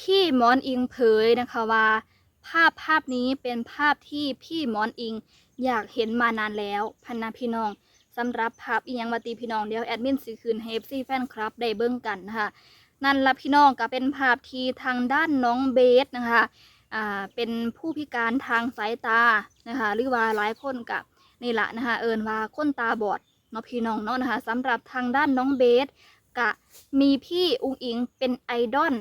พี่มอนอิงเผยนะคะว่า ภาพภาพนี้เป็นภาพที่พี่มอนอิงอยากเห็นมานานแล้วพันนาพี่น้องสำหรับภาพอีหยังวัตีพี่น้องเดี๋ยวแอดมินสิคืนให้ FC แฟนคลับได้เบิ่งกันนะคะนั่นละพี่น้องก็เป็นภาพที่ทางด้านน้องเบสนะคะอ่าเป็นผู้พิการทางสายตานะคะหรือว่าหลายคนกับนี่แหละนะคะเอินว่าคนตาบอดเนาะพี่น้องเนาะนะคะสำหรับทางด้านน้องเบสกะมีพี่อุงอิงเป็นไอดอล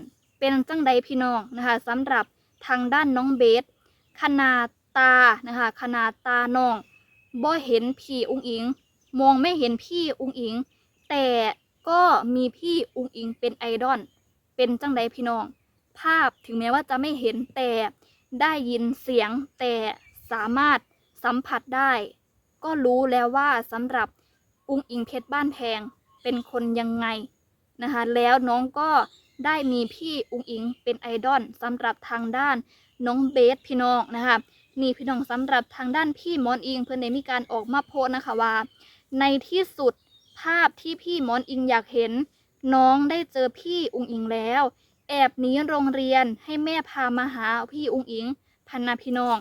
เป็นจังใดพี่น้องนะคะสำหรับทางด้านน้องเบสขนาดตานะคะขนาดตาน้องบ่เห็นพี่อุงอิง มองไม่เห็นพี่อุงอิง แต่ก็มีพี่อุงอิงเป็นไอดอลเป็นจังใดพี่น้อง ภาพถึงแม้ว่าจะไม่เห็นแต่ได้ยินเสียงแต่สามารถสัมผัสได้ ก็รู้แล้วว่าสำหรับอุงอิงเพชรบ้านแพงเป็นคนยังไงนะคะแล้วน้องก็ ได้มีพี่อุงอิงเป็นไอดอลสำหรับทางด้านน้องเบสพี่น้องนะคะนี่พี่น้องสำหรับทางด้านพี่มอนอิงเพื่อนได้มีการออกมาโพสนะคะว่า ในที่สุดภาพที่พี่มอนอิงอยากเห็น น้องได้เจอพี่อุงอิงแล้ว แอบหนีโรงเรียนให้แม่พามาหาพี่อุงอิง พันนาพี่น้อง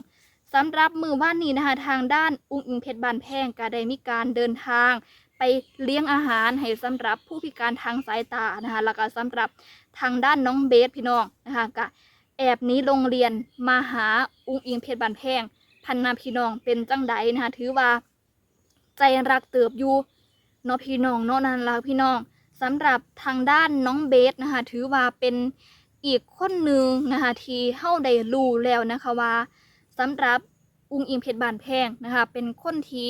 สำหรับมือว่านนี้นะคะทางด้านอุงอิงเพชรบานแพงก็ได้มีการเดินทาง ไปเลี้ยงอาหารให้สำหรับผู้พิการทางสายตานะคะแล้วก็สำหรับทางด้านน้องเบสพี่น้องนะคะก็แอบนี้โรงเรียนมาหาอุ้งอิงเพชรบานแพงพันนาพี่น้องเป็นจังใดนะคะถือว่า ใจรักเติบอยู่เนาะพี่น้องเนาะนั่นละพี่น้องสำหรับทางด้านน้องเบสนะคะถือว่าเป็นอีกคนหนึ่งนะคะที่เฮาได้รู้แล้วนะคะว่าสำหรับอุ้งอิงเพชรบานแพงนะคะเป็นคนที่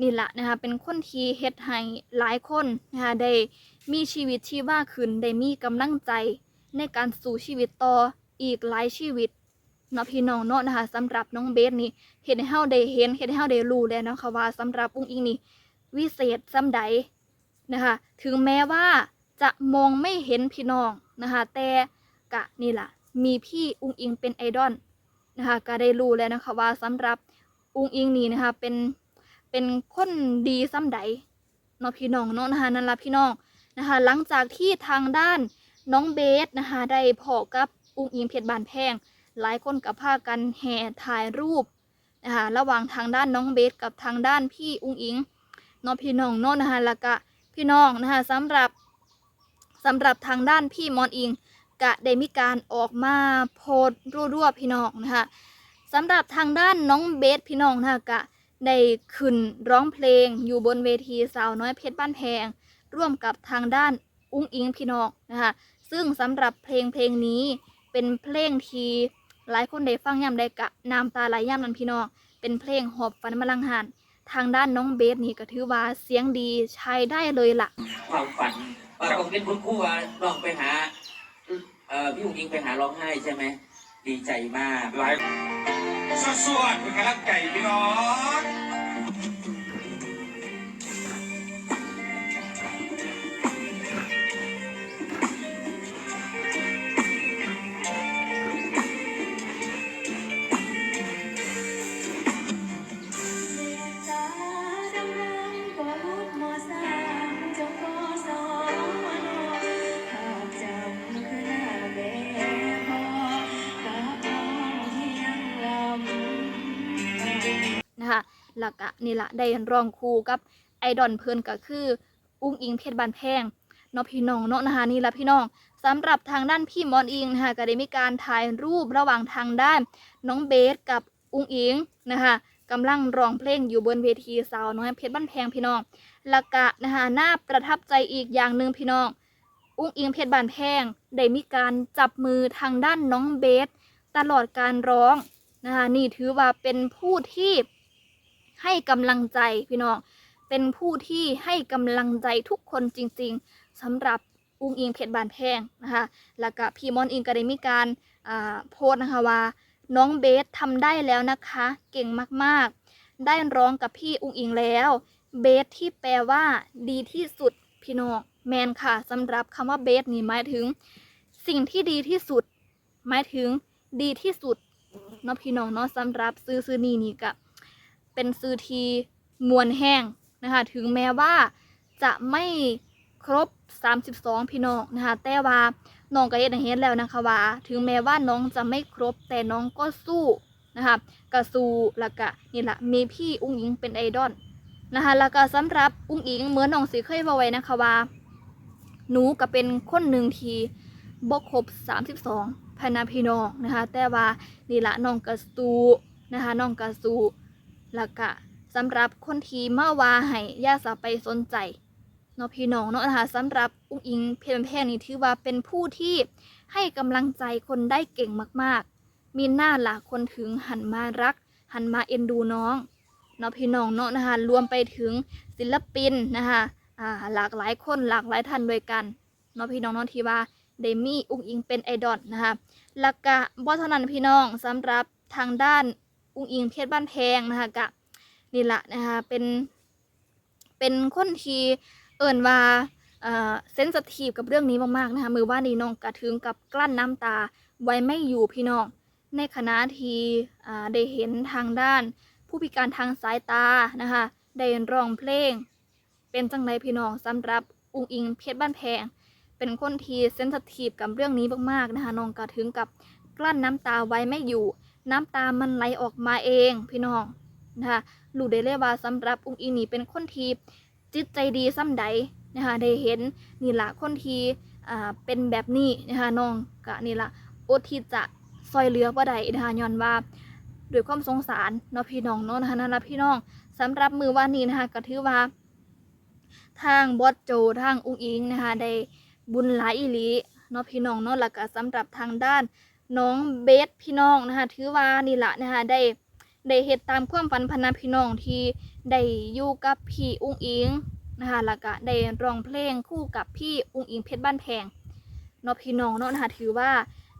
นี่แหละนะคะเป็นคนที่เฮ็ดให้หลายคนนะคะได้มีชีวิตชีวาขึ้นได้มีกำลังใจในการสู่ชีวิตต่ออีกหลายชีวิตเนาะพี่น้องเนาะนะคะสำหรับน้องเบสนี่เห็นให้เฮาได้เห็นเห็นให้เฮาได้รู้แล้วนะคะว่าสำหรับอุ้งอิงนี่วิเศษซ้ำใดนะคะ ถึงแม้ว่าจะมองไม่เห็นพี่น้องนะคะแต่กะนี่ล่ะ มีพี่อุ้งอิงเป็นไอดอลนะคะก็ได้รู้แล้วนะคะว่าสำหรับอุ้งอิงนี่นะคะเป็น เป็นคนดีซ้ำใดเนาะพี่น้องเนาะนะคะนั่นละพี่น้องนะคะ หลังจากที่ทางด้านน้องเบสนะคะได้พอกับอุ้งอิงเพชรบานแพง หลายคนกับพากันแห่ถ่ายรูปนะคะระหว่างทางด้านน้องเบสกับทางด้านพี่อุ้งอิงเน้องพี่น้องเนาะนะคะแล้วก็พี่น้องนะคะสำหรับสำหรับทางด้านพี่มอนอิงกะได้มีการออกมาโพสรั่วๆพี่น้องนะคะสำหรับทางด้านน้องเบสพี่น้องนะคะกะ ได้ขึ้นร้องเพลงอยู่บนเวทีสาวน้อยเพชรบ้านแพง ร่วมกับทางด้านอุ้งอิงพี่น้องนะคะซึ่งสำหรับเพลงเพลงนี้เป็นเพลงที่หลายคนได้ฟังย่ำได้กะน้ำตาไหลย่ำนั้นพี่น้องเป็นเพลงหอบฝันมาลังหานทางด้านน้องเบสนี่ก็ถือว่าเสียงดีใช้ได้เลยล่ะความฝันว่าผมเป็นคุณครูว่าลองไปหาเอ่อพี่หงยิงไปหาร้องไห้ใช่ไหมดีใจมากหลาย สวดๆเป็นกำลังใจพี่น้อง แล้วก็นี่ละได้ร้องคู่กับไอดอลเพิ่นก็คือ อุ้งอิงเพชรบานแพงเนาะพี่น้องเนาะนะคะนี่ละพี่น้องสำหรับทางด้านพี่มอนอิงนะคะก็ได้มีการถ่ายรูประหว่างทางด้าน น้องเบสกับอุ้งอิงนะคะกำลังร้องเพลงอยู่บนเวทีสาวน้อยเพชรบ้านแพงพี่น้องล้วก็นะคะน่าประทับใจอีกอย่างหนึ่งพี่น้องอุ้งอิงเพชรบานแพงได้มีการจับมือทางด้านน้องเบส ตลอดการร้องนะคะนี่ถือว่าเป็นผู้ที่ ให้กำลังใจพี่น้อง เป็นผู้ที่ให้กำลังใจทุกคนจริง ๆสำหรับอุ้งอิงเพชรบานแพงนะคะ แล้วก็พี่มอนอิงก็ได้มีการอ่าโพสต์นะคะว่า น้องเบสทำได้แล้วนะคะ เก่งมากๆ ได้ร้องกับพี่อุ้งอิงแล้ว เบสที่แปลว่า ดีที่สุดพี่น้องแมนค่ะสำหรับคำว่าเบสนี่หมายถึง สิ่งที่ดีที่สุด หมายถึงดีที่สุดเนาะพี่น้องเนาะสำหรับซื้อซื้อนี่นี่ก็ เป็นซื้อทีมวลแห้งนะคะถึงแม้ว่าจะไม่ครบ 32 พี่น้องนะคะแต่ว่าน้องก็เฮ็ดเห็นแล้วนะคะว่า ถึงแม้ว่าน้องจะไม่ครบแต่น้องก็สู้นะคะก็สู้แล้วก็นี่แหละมีพี่อุ้งอิงเป็นไอดอลนะคะแล้วก็สำหรับอุ้งอิงเหมือนน้องสิเคยบอกไว้นะคะว่าหนูก็เป็นคนหนึ่งทีบ่ครบ 32พะนาพี่น้องนะคะแต่ว่านี่ละน้องกระสูนะคะน้องกระสู แล้วก็สำหรับคนที่มาว่าให้ย่าสาไปสนใจเนาะพี่น้องเนาะนะคะสำหรับอุ้งอิงเพลงแพงนี่ถือว่าเป็นผู้ที่ให้กำลังใจคนได้เก่งมากๆ มีหน้าหลากคนถึงหันมารัก หันมาเอ็นดูน้องเนาะพี่น้องเนาะนะคะรวมไปถึงศิลปินนะคะอ่าหลากหลายคนหลากหลายท่านด้วยกันเนาะพี่น้องเนาะที่ว่าเดมี่อุ้งอิงเป็นไอดอลนะคะแล้วก็บ่เท่านั้นพี่น้องสำหรับทางด้าน อุ้งอิงเพชรบ้านแพงนะคะกะนี่แหละนะคะเป็น เป็นคนที่เอิ่นว่าเซนสทีฟกับเรื่องนี้มากๆนะคะมือว่านี่น้องกระถึงกับกลั้นน้ำตาไว้ไม่อยู่พี่น้อง ในคณะที่ได้เห็นทางด้าน ผู้พิการทางสายตานะคะได้ร้องเพลง เป็นจังไรพี่น้องสำหรับอุงอิงเพชรบ้านแพง เป็นคนที่เซนสทีฟกับเรื่องนี้มากๆนะคะน้องก็ถึงกับกลั้นน้ำตาไว้ไม่อยู่ น้ำตามันไหลออกมาเองพี่น้องนะคะรู้ได้เลยว่าสำหรับอุงอิงนี่เป็นคนที่จิตใจดีซ้ำใดนะคะได้เห็นนี่ละคนที่อ่าเป็นแบบนี้นะคะน้องก็นี่ละอดที่จะซอยเหลือบ่ได้นะคะย้อนว่าด้วยความสงสารเนาะพี่น้องเนาะนะคะนั่นละพี่น้องสำหรับมือวานนี้นะคะก็ถือว่าทางบอสโจทางอุ้งอิงนะคะได้บุญหลายอีหลีเนาะพี่น้องเนาะแล้วก็สำหรับทางด้าน น้องเบสพี่น้องนะคะถือว่านี่ละนะคะได้ได้เฮ็ดตามความฝันพนนาพี่น้องที่ได้อยู่กับพี่อุ้งอิงนะคะแล้วก็ได้ร้องเพลงคู่กับพี่อุ้งอิงเพชรบ้านแพงเนาะพี่น้องเนาะนะคะถือว่า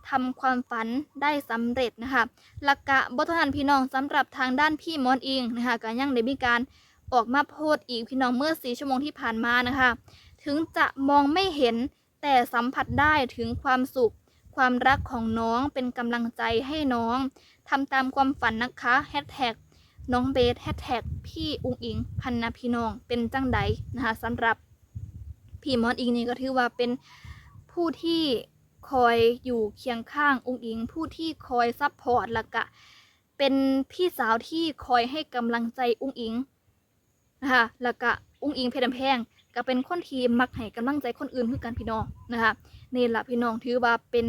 ทำความฝันได้สำเร็จนะคะหลักกะบททานพี่น้องสำหรับทางด้านพี่มอนอิงนะคะก็ยังได้มีการออกมาโพสต์อีกพี่น้องเมื่อสีชั่วโมงที่ผ่านมานะคะ ถึงจะมองไม่เห็นแต่สัมผัสได้ถึงความสุข ความรักของน้องเป็นกำลังใจให้น้องทำตามความฝันนะคะแฮชแท็กน้องเบสแฮชแท็กพี่อุงอิง พันนาพี่น้องเป็นจังใดนะคะสำหรับพี่มอนอิงนี่ก็ถือว่าเป็นผู้ที่คอยอยู่เคียงข้างอุงอิง ผู้ที่คอยซัพพอร์ตล้วก็เป็นพี่สาวที่คอยให้กำลังใจอุงอิงนะคะล้วก็ อุงอิงเพชรแพงก็เป็นคนที่มักให้กำลังใจคนอื่นคือกันพี่น้องนะคะนี่แหละพี่น้องถือว่าเป็น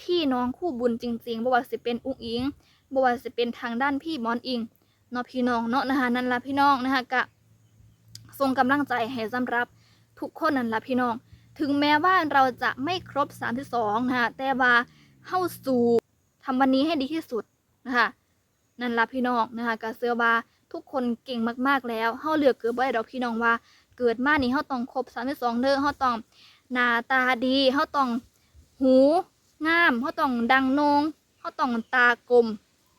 พี่น้องคู่บุญจริงๆบ่ว่าสิเป็นอุ้งอิงบ่ว่าสิเป็นทางด้านพี่มอนอิงเนาะพี่น้องเนาะนะคะนั่นละพี่น้องนะคะกะส่งกำลังใจให้สำหรับทุกคนนั่นละพี่น้อง ถึงแม้ว่าเราจะไม่ครบ32นะคะแต่ว่าเข้าสู่ทำวันนี้ให้ดีที่สุดนะคะนั่นละพี่น้องนะคะกะเสื้อว่า ทุกคนเก่งมากๆแล้วเฮาเลือกเกือบ่ได้ดอกพี่น้องว่า เกิดมานี่เฮาต้องครบ32เด้อเฮาต้องหน้าตาดีเฮาต้องหูงามเฮาต้องดังนงเฮาต้องตากลม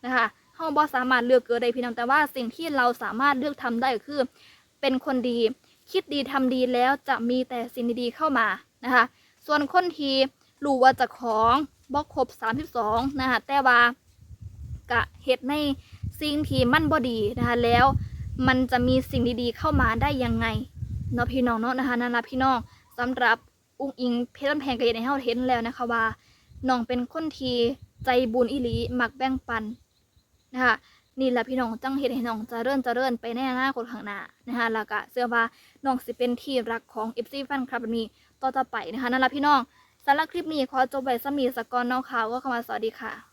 นะคะเฮาบ่สามารถเลือกเกิดได้พี่น้องแต่ว่าสิ่งที่เราสามารถเลือกทำได้ก็คือ เป็นคนดี คิดดีทำดีแล้วจะมีแต่สิ่งดีๆเข้ามานะคะ ส่วนคนที่รู้ว่าจะของบ่ครบ32นะคะแต่ว่ากะเฮ็ดใน สิ่งที่มันบ่ดีนะคะแล้วมันจะมีสิ่งดีๆเข้ามาได้ยังไงเนาะพี่น้องเนาะนะคะนั่นละพี่น้องสำหรับอุ้งอิงเพชรบ้านแพงก็อย่างในเฮาเห็นแล้วนะคะว่าน้องเป็นคนที่ใจบุญอีหลีมักแบ่งปันนะคะนี่แหละพี่น้องจังเห็นให้น้องเจะเริ่นจะเริ่นไปในอนาคตข้างหน้านะคะแล้วก็เชื่อว่าน้องสิเป็นที่รักของ FC แฟนคลับนี้ต่อๆไปนะคะนั่นละพี่น้องสำหรับคลิปนี้ขอจบไว้สมีสกกอนเนาะค่ะก็เข้ามาสวัสดีค่ะ